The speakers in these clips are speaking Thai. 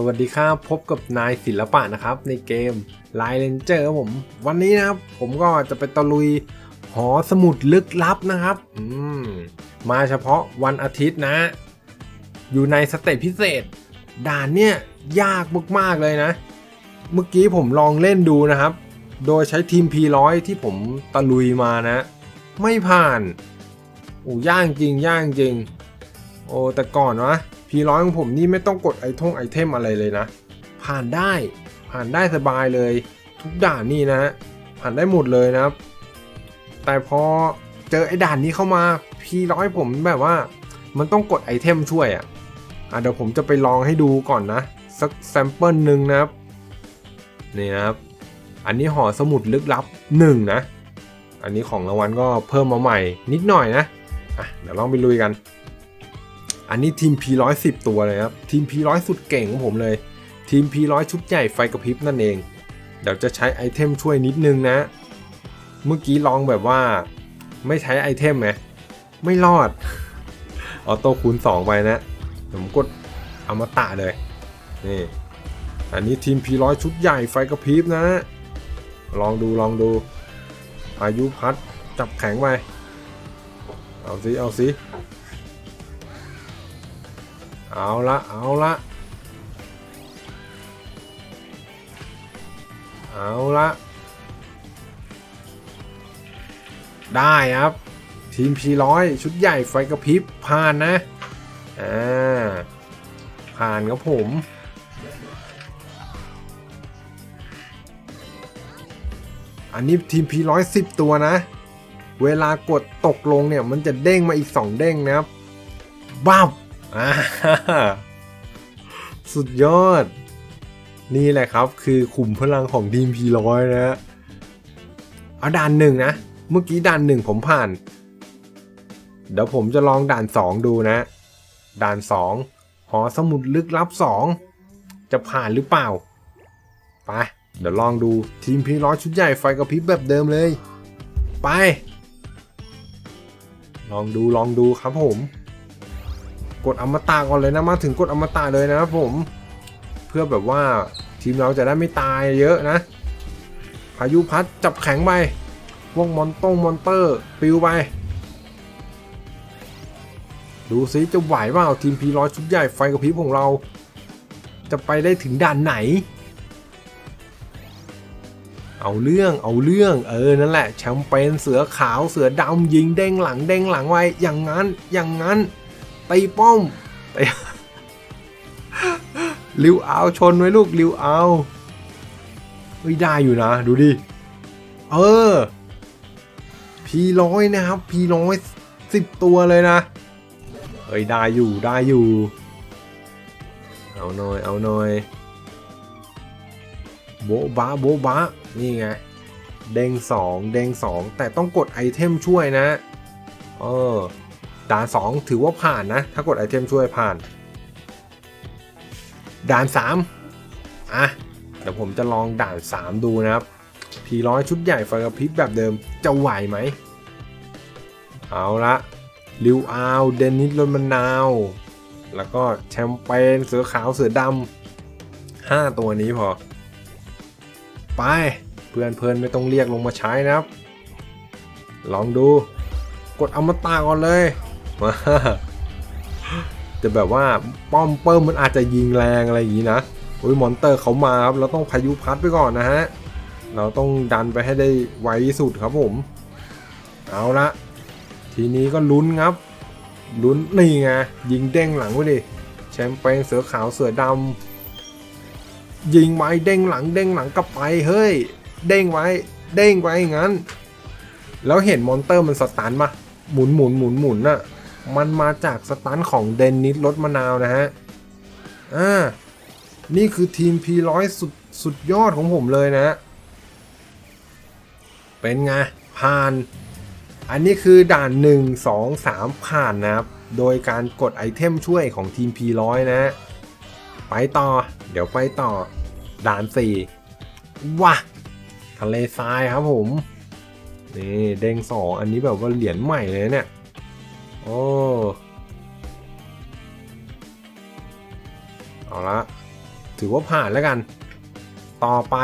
สวัสดีครับ พบกับนายศิลปะนะครับ ในเกม l i เ e นเจอร์ผม วันนี้นะครับ ผมก็จะไปตะลุยหอสมุดลึกลับนะครับอืมมาเฉพาะวันอาทิตย์นะ อยู่ในสเตจพิเศษ ด่านเนี่ย ยากมากๆเลยนะ เมื่อกี้ผมลองเล่นดูนะครับ โดยใช้ทีม P100 ที่ผมตะลุยมานะ ไม่ผ่านโอ้ย่างจริงย่างจริง โอ้แต่ก่อนวะ P100 ของผมนี่ไม่ต้องกดไอทงไอเทมอะไรเลยนะ ผ่านได้ผ่านได้สบายเลย ทุกด่านนี่นะ ผ่านได้หมดเลยนะครับ แต่พอเจอไอด่านนี้เข้ามา P100 ผมแบบว่า มันต้องกดไอเทมช่วยอะ่ะอะเดี๋ยวผมจะไปลองให้ดูก่อนนะสักแซมเปิลหนึ่งนะครับนี่นะครับ อันนี้ห่อสมุดลึกลับ1นะอันนี้ของรางวัลก็เพิ่มมาใหม่นิดหน่อยนะอะเดี๋ยวลองไปลุยกัน อันนี้ทีม P110 ตัวเลยครับ ทีม P100 สุดเก่งของผมเลย ทีม P100 ชุดใหญ่ไฟกระพริบนั่นเอง เดี๋ยวจะใช้ไอเทมช่วยนิดนึงนะ เมื่อกี้ลองแบบว่า ไม่ใช้ไอเทมไหมไม่รอด ออโต้คูณ 2 ไปนะ ผมกดอมตะเลย นี่ อันนี้ทีม P100 ชุดใหญ่ไฟกระพริบนะ ลองดูลองดูอายุพัดจับแข็งไป เอาสิเอาสิ เอาละเอาละเอาละได้ครับ ทีม P100 ชุดใหญ่ไฟกระพริบผ่านนะอ่าผ่านครับผมอันนี้ทีม P100 10ตัวนะ เวลากดตกลงเนี่ย มันจะเด้งมาอีก 2 เด้งนะครับบ้า อ่าสุดยอด นี่แหละครับคือขุมพลังของทีม P100 นะฮะเอาด่านหนึ่งนะ เมื่อกี้ด่านหนึ่งผมผ่าน เดี๋ยวผมจะลองด่าน2ดูนะ ด่าน2หอสมุดลึกลับ2จะผ่านหรือเปล่า ไป เดี๋ยวลองดูทีม P100 ชุดใหญ่ไฟกระพริบแบบเดิมเลย ไป ลองดูลองดูครับผม กดอมตะก่อนเลยนะมาถึงกดอมตะเลยนะครับผม เพื่อแบบว่าทีมเราจะได้ไม่ตายเยอะนะ พายุพัดจับแข็งไปพวกมอนต้งมอนเตอร์ปิวไป ดูซิจะไหวเปล่าทีมพีร้อยชุดใหญ่ไฟกระพริบของเรา จะไปได้ถึงด่านไหน เอาเรื่องเอาเรื่องเออนั่นแหละแชมเปญเสือขาวเสือดำยิงเด้งหลังเด้งหลังไว้อย่างนั้นอย่างนั้น ตีป้อมตีลิวเอาชนไว้ลูกลิวเอาไม่ได้อยู่นะ ดูดิ เออพีร้อยนะครับพีร้อยสิบตัวเลยนะเอ้ยได้อยู่ได้อยู่ เอาหน่อยเอาหน่อยโบ๊ะบะโบ๊ะบะนี่ไงเด้งสองเด้งสองแต่ต้องกดไอเทมช่วยนะเออ ด่าน 2 ถือว่าผ่านนะ ถ้ากดไอเทมช่วยผ่าน ด่าน 3 อะ เดี๋ยวผมจะลองด่าน 3 ดูนะครับพีร้อยชุดใหญ่ไฟกระพริบแบบเดิมจะไหวไหม เอาละลิวอาวเดนนิสรนมะนาว แล้วก็แชมเปญเสือขาวเสือดำห้าตัวนี้พอ ไป เพื่อนเพื่อนไม่ต้องเรียกลงมาใช้นะครับ ลองดู กดอมตะก่อนเลย จะแบบว่าป้อมเปิ้มมันอาจจะยิงแรงอะไรอย่างนี้นะโอ้ยมอนเตอร์เขามาครับเราต้องพายุพัดไปก่อนนะฮะเราต้องดันไปให้ได้ไวที่สุดครับผม เอาละทีนี้ก็ลุ้นครับลุ้นนี่ไงยิงเด้งหลังไว้ดิแชมเปญเสือขาวเสือดำยิงไว้เด้งหลังเด้งหลังกลับไปเฮ้ย เด้งไว้ เด้งไว้อย่างนั้น แล้วเห็นมอนเตอร์มันสตันปะหมุนหมุนหมุนหมุนน่ะ มันมาจากสตันของเดนนิสรถมะนาวนะฮะ อ่า นี่คือทีม P100 สุดสุดยอดของผมเลยนะ เป็นไง ผ่าน อันนี้คือด่าน 1 2 3 ผ่านนะครับ โดยการกดไอเทมช่วยของทีม P100 นะ ไปต่อ เดี๋ยวไปต่อ ด่าน 4ว้าทะเลทรายครับผม นี่เด้งสองอันนี้แบบว่าเหรียญใหม่เลยเนี่ย โอ้ เอาละ ถือว่าผ่านแล้วกัน ต่อไป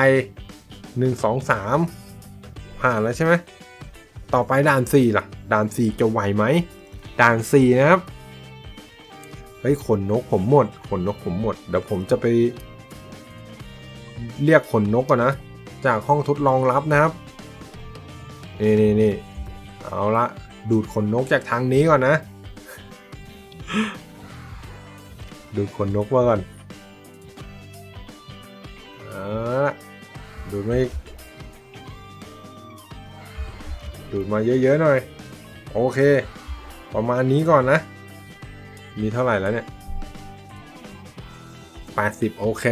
1 2 3 ผ่านแล้วใช่ไหม ต่อไปด่าน 4 ล่ะ ด่าน 4 จะไหวไหม ด่าน 4 นะครับ เฮ้ย ขนนกผมหมด ขนนกผมหมด เดี๋ยวผมจะไป เรียกขนนกก่อนนะ จากห้องทดลองลับนะครับ นี่นี่นี่เอาละ ดูดขนนกจากทางนี้ก่อนนะ ดูดขนนกมาก่อนอาดูดไมาอีกดูดมาเยอะๆหน่อย โอเค ประมาณนี้ก่อนนะ มีเท่าไหร่แล้วเนี่ย 80 โอเค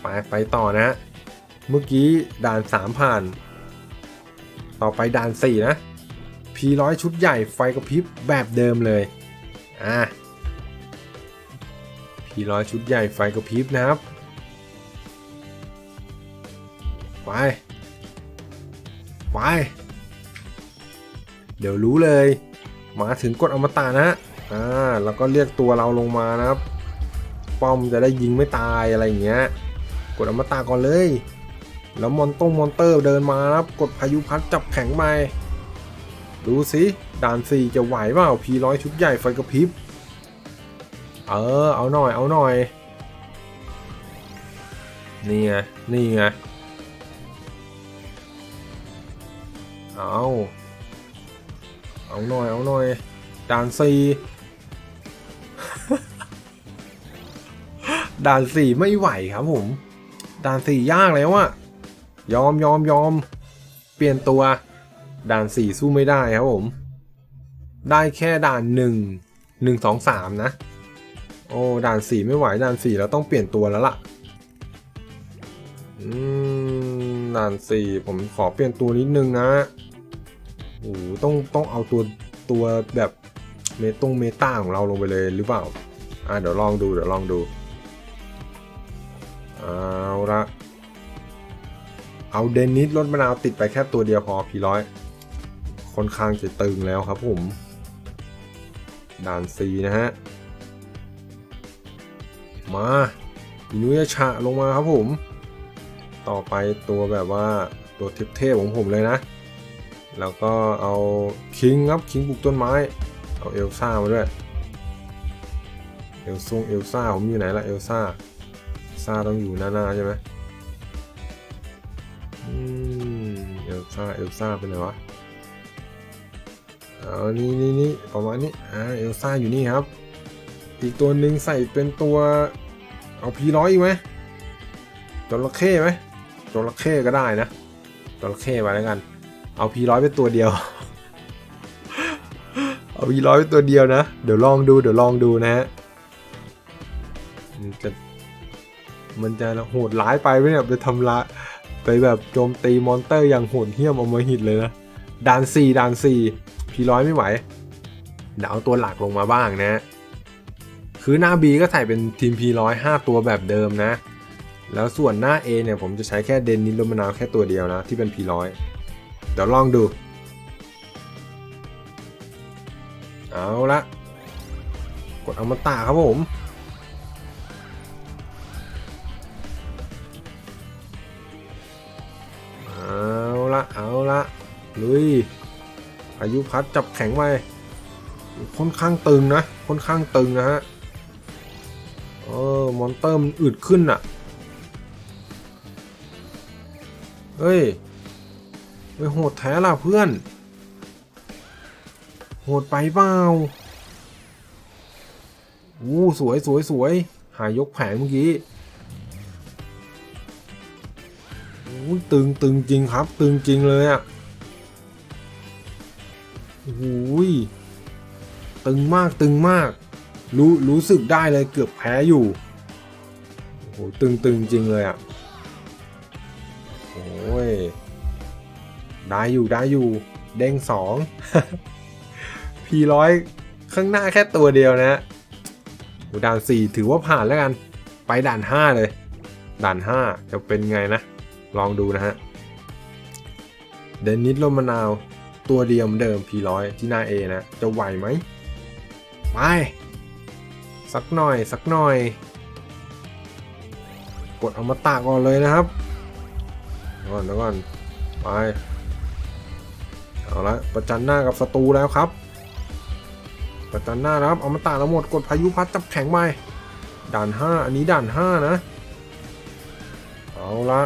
ไปไปต่อนะ เมื่อกี้ด่าน 3 ผ่าน ต่อไปด่าน 4 นะ P100 ชุดใหญ่ไฟกระพริบแบบเดิมเลย อะ P100 ชุดใหญ่ไฟกระพริบนะครับ ไป ไป เดี๋ยวรู้เลย มาถึงกดอมตะนะ อ่า แล้วก็เรียกตัวเราลงมานะครับ ป้อมจะได้ยิงไม่ตายอะไรอย่างเงี้ย กดอมตะก่อนเลย แล้วมอนต้งมอนเตอร์เดินมานะครับ กดพายุพัดจับแข็งไป ดูสิด่านสี่จะไหวเปล่าพีร้อยชุดใหญ่ไฟกระพริบ เออ เอาหน่อย เอาหน่อย นี่ไง นี่ไง เอา เอาหน่อย เอาหน่อย ด่านสี่ด่านสี่ไม่ไหวครับผม ด่านสี่ยากแล้วอะยอมยอมยอม เปลี่ยนตัว ด่านสี่สู้ไม่ได้ครับผม ได้แค่ด่านหนึ่งหนึ่งสองสามนะ โอ้ด่านสี่ไม่ไหวด่านสี่เราต้องเปลี่ยนตัวแล้วล่ะอืมด่านสี่ผมขอเปลี่ยนตัวนิดนึงนะโอ้ต้องต้องเอาตัวตัวแบบเมตงเมตาของเราลงไปเลยหรือเปล่า อะเดี๋ยวลองดูเดี๋ยวลองดูเอาละเอาเดนนิสรถมะนาวติดไปแค่ตัวเดียวพอพีร้อย ค่อนข้างจะตึงแล้วครับผม ด่านซีนะฮะ มาอินุยาชะลงมาครับผม ต่อไปตัวแบบว่าตัวเทพๆของผมเลยนะ แล้วก็เอาคิงครับคิงปลูกต้นไม้ เอาเอลซ่ามาด้วย เอลซงเอลซ่าผมอยู่ไหนละเอลซ่าซ่าต้องอยู่หน้าๆใช่ไหมอืมเอลซ่า เอลซ่าเป็นไงวะ เอานี่นี่นี่ประมาณนี้อ่าเอลซ่าอยู่นี่ครับ อีกตัวหนึ่งใส่เป็นตัว เอาพีร้อยอีกไหมจระเข้ไหมจระเข้ก็ได้นะจระเข้ไปแล้วกัน เอาพีร้อยเป็นตัวเดียว เอาพีร้อยเป็นตัวเดียวนะ เดี๋ยวลองดูเดี๋ยวลองดูนะฮะมันจะมันจะโหดร้ายไปไหมเนี่ยไปทำละไปแบบโจมตีมอนเตอร์อย่างโหดเหี้ยมเอามาหิดเลยนะด่านสี่ด่านสี่ พีร้อยไม่ไหวเดี๋ยวเอาตัวหลักลงมาบ้างนะ คือหน้า B ก็ใส่เป็นทีม P100 5ตัวแบบเดิมนะ แล้วส่วนหน้า A เนี่ยผมจะใช้แค่เดนนิสโรมานาวแค่ตัวเดียวนะ ที่เป็น P100 เดี๋ยวลองดู เอาละกดอมตะครับผมเอาละเอาละลุย พายุพัดจับแข็งไปค่อนข้างตึงนะ ค่อนข้างตึงนะฮะ เออ มอนเตอร์มันอึดขึ้นอะเฮ้ยไปโหดแท้ล่ะเพื่อน โหดไปเปล่าอู้สวยสวยสวย หายกแผงเมื่อกี้อู้ตึงตึงจริงครับ ตึงจริงเลยอะ่ะ โอ้ยตึงมากตึงมาก รู้รู้สึกได้เลยเกือบแพ้อยู่โอ้โหตึงตึงจริงเลยอะ่ะโอ้ยได้อยู่ได้อยู่ เด้งสองพีร้อยข้างหน้าแค่ตัวเดียวนะโอ้ด่านสี่ถือว่าผ่านแล้วกัน ไปด่านห้าเลย ด่านห้าจะเป็นไงนะ ลองดูนะฮะเดนนิสโรมานาว ตัวเดียวเหมือนเดิม P100 ที่หน้า A นะ จะไหวไหมไปสักหน่อยสักหน่อย กดอมตะก่อนเลยนะครับก่อนเดี๋ยวก่อนไปเอาละประจันหน้ากับศัตรูแล้วครับ ประจันหน้านะครับอมตะทั้งหมดกดพายุพัดจับแข็งไปด่านห้าอันนี้ด่านห้านะ เอาละ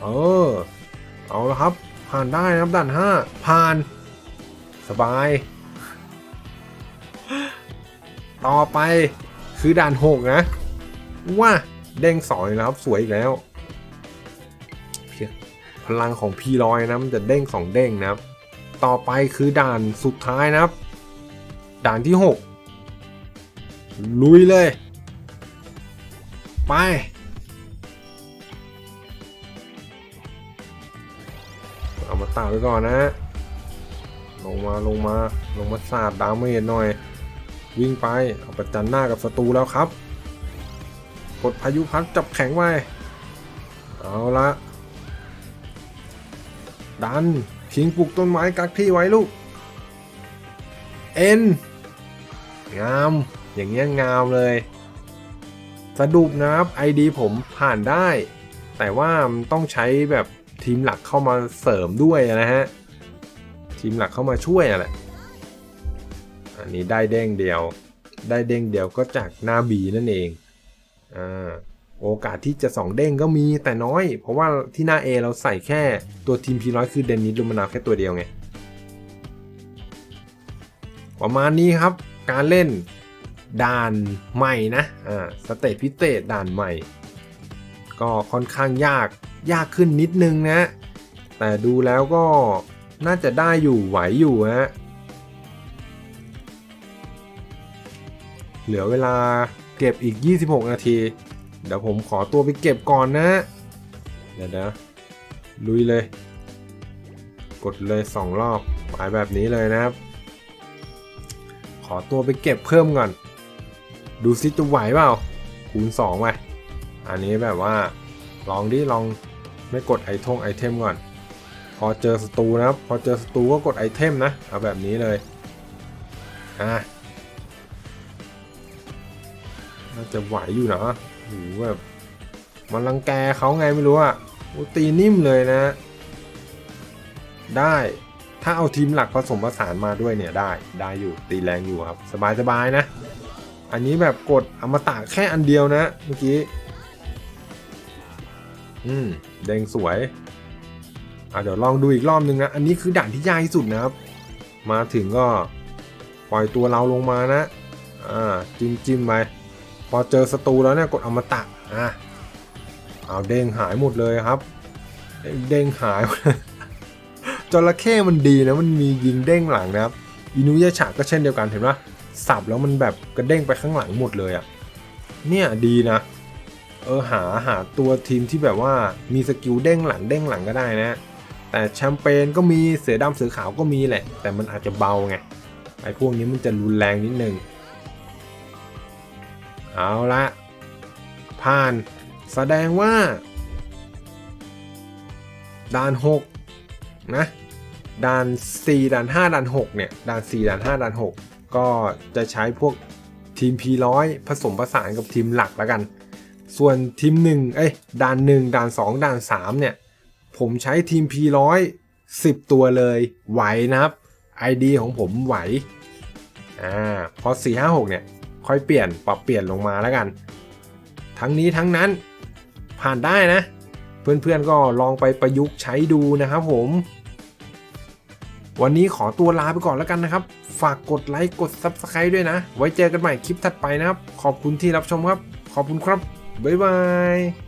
เออเอาละครับ ผ่านได้นะครับด่านห้าผ่าน สบาย ต่อไปคือด่านหกนะ ว่าเด้งสองอีกแล้วครับสวยอีกแล้วพลังของพีลอยนะมันจะเด้งสองเด้งนะครับ ต่อไปคือด่านสุดท้ายนะครับ ด่านที่หกลุยเลย ไปามาไว้ก่อนนะ ลงมาลงมาลงมาสาดดาวเมจหน่อย วิ่งไปเอาประจันหน้ากับศัตรูแล้วครับ กดพายุพัดจับแข็งไว้ เอาละดันคิงปลูกต้นไม้กักที่ไว้ลูก เอ็น งาม อย่างเงี้ยงามเลย สรุปนะครับ ID ผมผ่านได้ แต่ว่ามันต้องใช้แบบ ทีมหลักเข้ามาเสริมด้วยนะฮะ ทีมหลักเข้ามาช่วยอะแหละอันนี้ได้เด้งเดียว ได้เด้งเดียวก็จากหน้าบีนั่นเองอ่าโอกาสที่จะ2เด้งก็มีแต่น้อย เพราะว่าที่หน้า A เราใส่แค่ตัวทีมพีร้อยคือเดนนิสลูมานาแค่ตัวเดียวไง ประมาณนี้ครับการเล่นด่านใหม่นะอ่าสเตจพิเศษด่านใหม่ ก็ค่อนข้างยาก ยากขึ้นนิดนึงนะ แต่ดูแล้วก็น่าจะได้อยู่ไหวอยู่ฮะเหลือเวลาเก็บอีก 26 นาที เดี๋ยวผมขอตัวไปเก็บก่อนนะ เดี๋ยวนะลุยเลย กดเลย 2 รอบหมายแบบนี้เลยนะครับ ขอตัวไปเก็บเพิ่มก่อน ดูซิจะไหวเปล่าคูณ2ไปอันนี้แบบว่าลองดิลอง ไม่กดไอทงไอเทมก่อน พอเจอศัตรูนะครับ พอเจอศัตรูก็กดไอเทมนะ เอาแบบนี้เลย อะน่าจะไหวอยู่นะโหแบบมันรังแกเขาไงไม่รู้อะตีนิ่มเลยนะ ได้ถ้าเอาทีมหลักผสมผสานมาด้วยเนี่ยได้ได้อยู่ตีแรงอยู่ครับ สบายสบายนะ อันนี้แบบกดอมตะแค่อันเดียวนะ เมื่อกี้ อืมแดงสวย อะเดี๋ยวลองดูอีกรอบนึงนะ อันนี้คือด่านที่ยากที่สุดนะครับ มาถึงก็ปล่อยตัวเราลงมานะ อ่า จิ้มจิ้มไป พอเจอศัตรูแล้วเนี่ยกดอมตะ อะเอาเด้งหายหมดเลยครับ เด้งหายจระเข้มันดีนะมันมียิงเด้งหลังนะครับอินุยะฉะก็เช่นเดียวกันเห็นปะสับแล้วมันแบบกระเด้งไปข้างหลังหมดเลยอะ่ะเนี่ยดีนะ เออหาหาตัวทีมที่แบบว่ามีสกิลเด้งหลังเด้งหลังก็ได้นะ แต่แชมเปญก็มีเสือดำเสือขาวก็มีแหละ แต่มันอาจจะเบาไงไอ้พวกนี้มันจะรุนแรงนิดนึงเอาละผ่านแสดงว่าด่าน6นะด่าน 4ด่าน 5ด่าน6เนี่ยด่าน4ด่าน5ด่าน6 ก็จะใช้พวกทีม P100 ผสมผสานกับทีมหลักแล้วกัน ส่วนทีม1เอ้ยด่าน1ด่าน2ด่าน3เนี่ย ผมใช้ทีม P100 10 ตัวเลยไหวนะครับ ID ของผมไหวอ่าพอ 4 5 6 เนี่ย ค่อยเปลี่ยนปรับเปลี่ยนลงมาแล้วกัน ทั้งนี้ทั้งนั้นผ่านได้นะ เพื่อนๆก็ลองไปประยุกต์ใช้ดูนะครับผม วันนี้ขอตัวลาไปก่อนแล้วกันนะครับ ฝากกดไลค์กด Subscribe ด้วยนะ ไว้เจอกันใหม่คลิปถัดไปนะครับ ขอบคุณที่รับชมครับ ขอบคุณครับ บ๊ายบาย